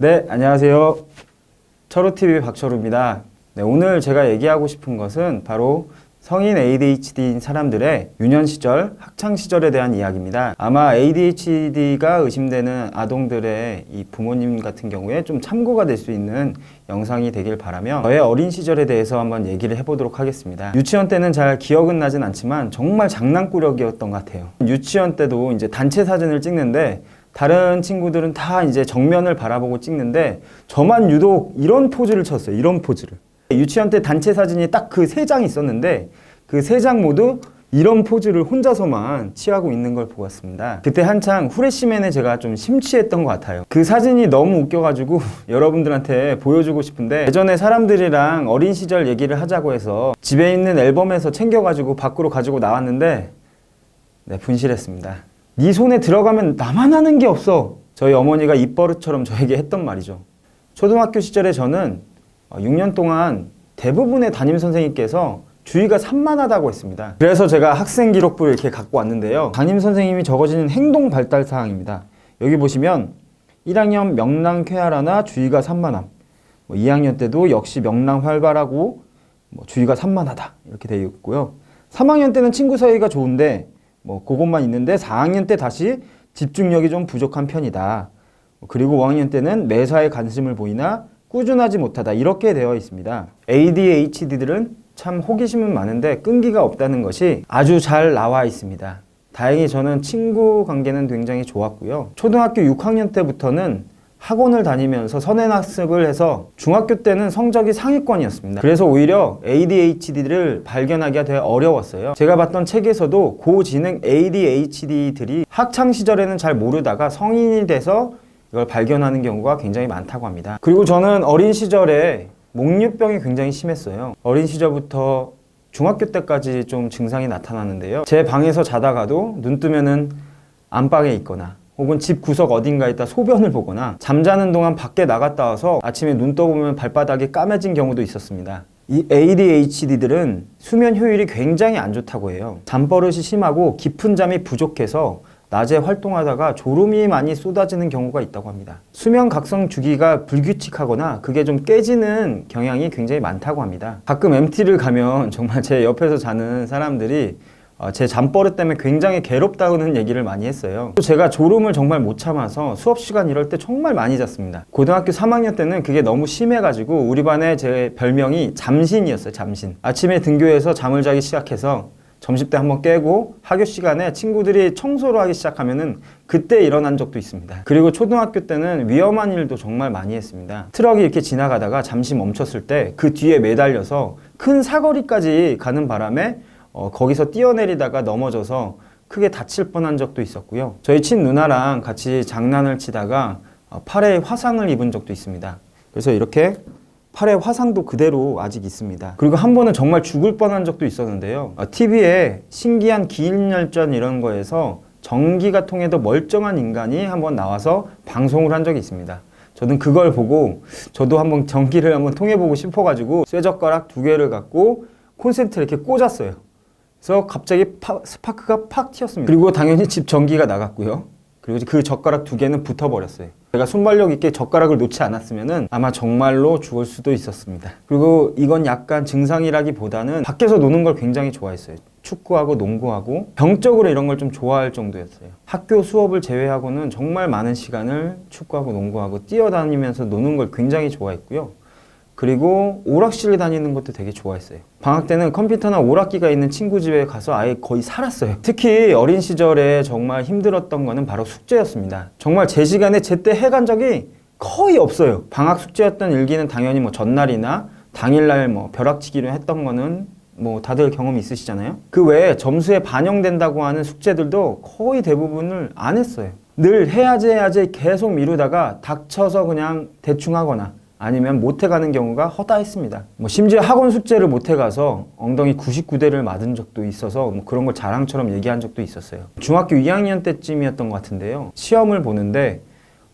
네, 안녕하세요. 철호TV 박철우입니다. 네, 오늘 제가 얘기하고 싶은 것은 바로 성인 ADHD인 사람들의 유년 시절, 학창 시절에 대한 이야기입니다. 아마 ADHD가 의심되는 아동들의 이 부모님 같은 경우에 좀 참고가 될 수 있는 영상이 되길 바라며 저의 어린 시절에 대해서 한번 얘기를 해보도록 하겠습니다. 유치원 때는 잘 기억은 나진 않지만 정말 장난꾸러기였던 것 같아요. 유치원 때도 이제 단체 사진을 찍는데 다른 친구들은 다 이제 정면을 바라보고 찍는데 저만 유독 이런 포즈를 쳤어요. 이런 포즈를. 유치원 때 단체 사진이 딱 그 세 장이 있었는데 그 세 장 모두 이런 포즈를 혼자서만 취하고 있는 걸 보았습니다. 그때 한창 후레쉬맨에 제가 좀 심취했던 것 같아요. 그 사진이 너무 웃겨가지고 여러분들한테 보여주고 싶은데 예전에 사람들이랑 어린 시절 얘기를 하자고 해서 집에 있는 앨범에서 챙겨가지고 밖으로 가지고 나왔는데 네, 분실했습니다. 네 손에 들어가면 나만 하는 게 없어. 저희 어머니가 입버릇처럼 저에게 했던 말이죠. 초등학교 시절에 저는 6년 동안 대부분의 담임 선생님께서 주의가 산만하다고 했습니다. 그래서 제가 학생 기록부를 이렇게 갖고 왔는데요. 담임 선생님이 적어주는 행동 발달 사항입니다. 여기 보시면 1학년 명랑 쾌활하나 주의가 산만함. 뭐 2학년 때도 역시 명랑 활발하고 뭐 주의가 산만하다 이렇게 되어 있고요. 3학년 때는 친구 사이가 좋은데 뭐 그것만 있는데 4학년 때 다시 집중력이 좀 부족한 편이다. 그리고 5학년 때는 매사에 관심을 보이나 꾸준하지 못하다 이렇게 되어 있습니다. ADHD들은 참 호기심은 많은데 끈기가 없다는 것이 아주 잘 나와 있습니다. 다행히 저는 친구 관계는 굉장히 좋았고요. 초등학교 6학년 때부터는 학원을 다니면서 선행학습을 해서 중학교 때는 성적이 상위권이었습니다. 그래서 오히려 ADHD를 발견하기가 되게 어려웠어요. 제가 봤던 책에서도 고지능 ADHD들이 학창 시절에는 잘 모르다가 성인이 돼서 이걸 발견하는 경우가 굉장히 많다고 합니다. 그리고 저는 어린 시절에 목류병이 굉장히 심했어요. 어린 시절부터 중학교 때까지 좀 증상이 나타나는데요. 제 방에서 자다가도 눈 뜨면은 안방에 있거나 혹은 집 구석 어딘가에 있다 소변을 보거나 잠자는 동안 밖에 나갔다 와서 아침에 눈 떠보면 발바닥이 까매진 경우도 있었습니다. 이 ADHD들은 수면 효율이 굉장히 안 좋다고 해요. 잠버릇이 심하고 깊은 잠이 부족해서 낮에 활동하다가 졸음이 많이 쏟아지는 경우가 있다고 합니다. 수면 각성 주기가 불규칙하거나 그게 좀 깨지는 경향이 굉장히 많다고 합니다. 가끔 MT를 가면 정말 제 옆에서 자는 사람들이 어, 제 잠버릇 때문에 굉장히 괴롭다는 얘기를 많이 했어요. 또 제가 졸음을 정말 못 참아서 수업 시간 이럴 때 정말 많이 잤습니다. 고등학교 3학년 때는 그게 너무 심해가지고 우리 반에 제 별명이 잠신이었어요. 잠신. 아침에 등교해서 잠을 자기 시작해서 점심 때 한번 깨고 학교 시간에 친구들이 청소를 하기 시작하면은 그때 일어난 적도 있습니다. 그리고 초등학교 때는 위험한 일도 정말 많이 했습니다. 트럭이 이렇게 지나가다가 잠시 멈췄을 때 그 뒤에 매달려서 큰 사거리까지 가는 바람에 어, 거기서 뛰어내리다가 넘어져서 크게 다칠 뻔한 적도 있었고요. 저희 친 누나랑 같이 장난을 치다가 어, 팔에 화상을 입은 적도 있습니다. 그래서 이렇게 팔에 화상도 그대로 아직 있습니다. 그리고 한 번은 정말 죽을 뻔한 적도 있었는데요. TV에 신기한 기인열전 이런 거에서 전기가 통해도 멀쩡한 인간이 한번 나와서 방송을 한 적이 있습니다. 저는 그걸 보고 저도 한번 전기를 한번 통해보고 싶어가지고 쇠젓가락 두 개를 갖고 콘센트를 이렇게 꽂았어요. 그래서 갑자기 파- 스파크가 팍 튀었습니다. 그리고 당연히 집 전기가 나갔고요. 그리고 그 젓가락 두 개는 붙어버렸어요. 제가 순발력 있게 젓가락을 놓지 않았으면 아마 정말로 죽을 수도 있었습니다. 그리고 이건 약간 증상이라기보다는 밖에서 노는 걸 굉장히 좋아했어요. 축구하고 농구하고 병적으로 이런 걸 좀 좋아할 정도였어요. 학교 수업을 제외하고는 정말 많은 시간을 축구하고 농구하고 뛰어다니면서 노는 걸 굉장히 좋아했고요. 그리고 오락실 다니는 것도 되게 좋아했어요. 방학 때는 컴퓨터나 오락기가 있는 친구 집에 가서 아예 거의 살았어요. 특히 어린 시절에 정말 힘들었던 거는 바로 숙제였습니다. 정말 제 시간에 제때 해간 적이 거의 없어요. 방학 숙제였던 일기는 당연히 뭐 전날이나 당일날 뭐 벼락치기로 했던 거는 뭐 다들 경험이 있으시잖아요. 그 외에 점수에 반영된다고 하는 숙제들도 거의 대부분을 안 했어요. 늘 해야지 해야지 계속 미루다가 닥쳐서 그냥 대충 하거나 아니면 못 해 가는 경우가 허다했습니다. 뭐 심지어 학원 숙제를 못 해 가서 엉덩이 99대를 맞은 적도 있어서 뭐 그런 걸 자랑처럼 얘기한 적도 있었어요. 중학교 2학년 때쯤이었던 것 같은데요. 시험을 보는데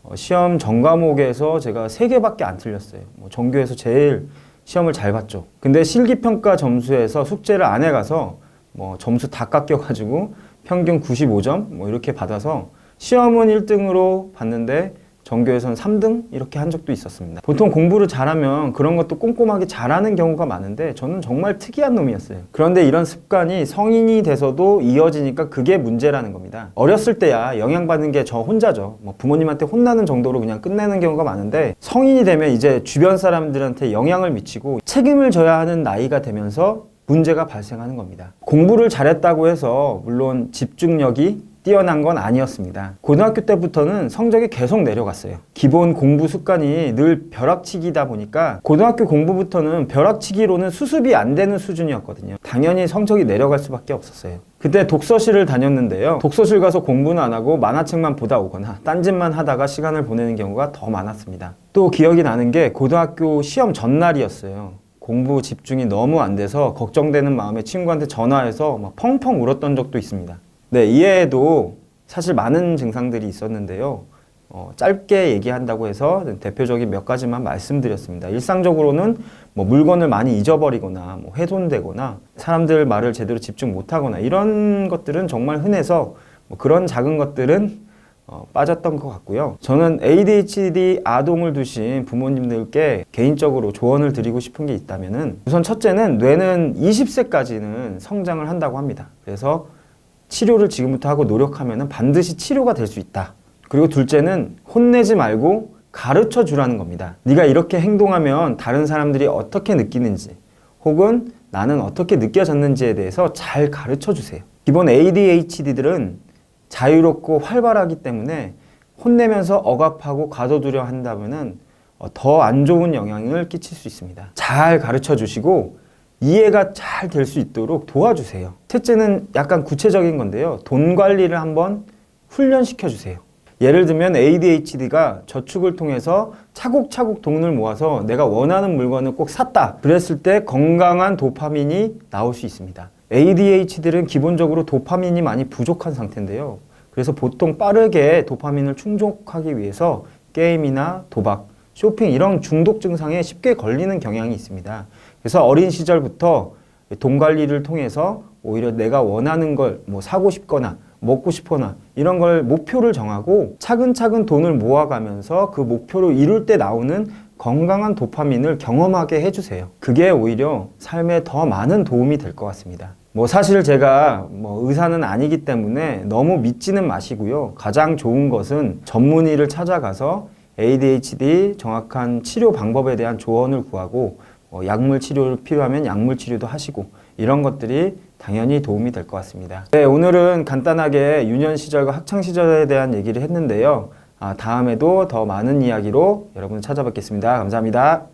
어, 시험 전 과목에서 제가 3개밖에 안 틀렸어요. 뭐 전교에서 제일 시험을 잘 봤죠. 근데 실기평가 점수에서 숙제를 안 해가서 뭐 점수 다 깎여가지고 평균 95점 뭐 이렇게 받아서 시험은 1등으로 봤는데 전교에서는 3등 이렇게 한 적도 있었습니다. 보통 공부를 잘하면 그런 것도 꼼꼼하게 잘하는 경우가 많은데 저는 정말 특이한 놈이었어요. 그런데 이런 습관이 성인이 돼서도 이어지니까 그게 문제라는 겁니다. 어렸을 때야 영향받는 게 저 혼자죠. 뭐 부모님한테 혼나는 정도로 그냥 끝내는 경우가 많은데 성인이 되면 이제 주변 사람들한테 영향을 미치고 책임을 져야 하는 나이가 되면서 문제가 발생하는 겁니다. 공부를 잘했다고 해서 물론 집중력이 뛰어난 건 아니었습니다. 고등학교 때부터는 성적이 계속 내려갔어요. 기본 공부 습관이 늘 벼락치기다 보니까 고등학교 공부부터는 벼락치기로는 수습이 안 되는 수준이었거든요. 당연히 성적이 내려갈 수밖에 없었어요. 그때 독서실을 다녔는데요. 독서실 가서 공부는 안 하고 만화책만 보다 오거나 딴짓만 하다가 시간을 보내는 경우가 더 많았습니다. 또 기억이 나는 게 고등학교 시험 전날이었어요. 공부 집중이 너무 안 돼서 걱정되는 마음에 친구한테 전화해서 막 펑펑 울었던 적도 있습니다. 네, 이외에도 사실 많은 증상들이 있었는데요. 어, 짧게 얘기한다고 해서 대표적인 몇 가지만 말씀드렸습니다. 일상적으로는 뭐 물건을 많이 잊어버리거나 뭐 훼손되거나 사람들 말을 제대로 집중 못하거나 이런 것들은 정말 흔해서 뭐 그런 작은 것들은 어, 빠졌던 것 같고요. 저는 ADHD 아동을 두신 부모님들께 개인적으로 조언을 드리고 싶은 게 있다면은 우선 첫째는 뇌는 20세까지는 성장을 한다고 합니다. 그래서 치료를 지금부터 하고 노력하면 반드시 치료가 될 수 있다. 그리고 둘째는 혼내지 말고 가르쳐 주라는 겁니다. 네가 이렇게 행동하면 다른 사람들이 어떻게 느끼는지 혹은 나는 어떻게 느껴졌는지에 대해서 잘 가르쳐 주세요. 기본 ADHD들은 자유롭고 활발하기 때문에 혼내면서 억압하고 가둬두려 한다면은 어, 더안 좋은 영향을 끼칠 수 있습니다. 잘 가르쳐 주시고 이해가 잘 될 수 있도록 도와주세요. 셋째는 약간 구체적인 건데요. 돈 관리를 한번 훈련시켜 주세요. 예를 들면 ADHD가 저축을 통해서 차곡차곡 돈을 모아서 내가 원하는 물건을 꼭 샀다. 그랬을 때 건강한 도파민이 나올 수 있습니다. ADHD는 기본적으로 도파민이 많이 부족한 상태인데요. 그래서 보통 빠르게 도파민을 충족하기 위해서 게임이나 도박, 쇼핑 이런 중독 증상에 쉽게 걸리는 경향이 있습니다. 그래서 어린 시절부터 돈 관리를 통해서 오히려 내가 원하는 걸 뭐 사고 싶거나 먹고 싶거나 이런 걸 목표를 정하고 차근차근 돈을 모아가면서 그 목표를 이룰 때 나오는 건강한 도파민을 경험하게 해주세요. 그게 오히려 삶에 더 많은 도움이 될 것 같습니다. 뭐 사실 제가 뭐 의사는 아니기 때문에 너무 믿지는 마시고요. 가장 좋은 것은 전문의를 찾아가서 ADHD 정확한 치료 방법에 대한 조언을 구하고 어, 약물 치료를 필요하면 약물 치료도 하시고 이런 것들이 당연히 도움이 될 것 같습니다. 네, 오늘은 간단하게 유년 시절과 학창 시절에 대한 얘기를 했는데요. 아, 다음에도 더 많은 이야기로 여러분 찾아뵙겠습니다. 감사합니다.